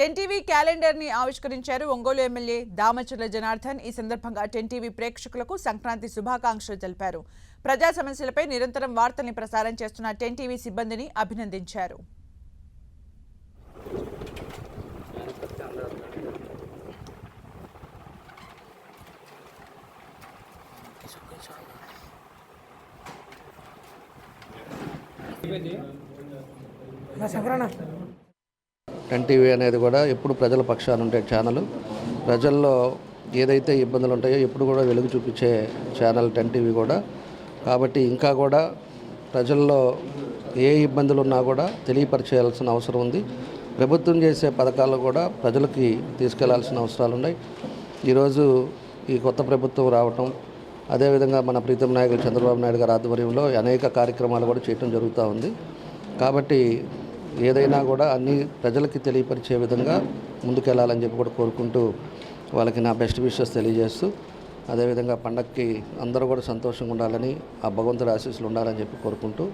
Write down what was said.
టెన్టీవీ క్యాలెండర్ని ఆవిష్కరించారు ఒంగోలు ఎమ్మెల్యే దామచర్ల జనార్దన్. ఈ సందర్భంగా టెన్టీవీ ప్రేక్షకులకు సంక్రాంతి శుభాకాంక్షలు తెలిపారు. ప్రజా సమస్యలపై నిరంతరం వార్తల్ని ప్రసారం చేస్తున్న టెన్టీవీ సిబ్బందిని అభినందించారు. నా టెన్ టీవీ అనేది కూడా ఎప్పుడు ప్రజల పక్షాన ఉండే ఛానల్ ప్రజల్లో ఏదైతే ఇబ్బందులు ఉంటాయో ఎప్పుడు కూడా వెలుగు చూపించే ఛానల్ టెన్ టీవీ కూడా. కాబట్టి ఇంకా కూడా ప్రజల్లో ఏ ఇబ్బందులు ఉన్నా కూడా తెలియపరిచేయాల్సిన అవసరం ఉంది. ప్రభుత్వం చేసే పథకాలు కూడా ప్రజలకి తీసుకెళ్ళాల్సిన అవసరాలు ఉన్నాయి. ఈరోజు ఈ కొత్త ప్రభుత్వం రావటం అదేవిధంగా మన ప్రీతం నాయకులు చంద్రబాబు నాయుడు గారి ఆధ్వర్యంలో అనేక కార్యక్రమాలు కూడా చేయటం జరుగుతూ ఉంది. కాబట్టి ఏదైనా కూడా అన్ని ప్రజలకి తెలియపరిచే విధంగా ముందుకెళ్ళాలని చెప్పి కూడా కోరుకుంటూ వాళ్ళకి నా బెస్ట్ విషెస్ తెలియజేస్తూ అదేవిధంగా పండక్కి అందరూ కూడా సంతోషంగా ఉండాలని ఆ భగవంతుడి ఆశీస్సులు ఉండాలని చెప్పి కోరుకుంటూ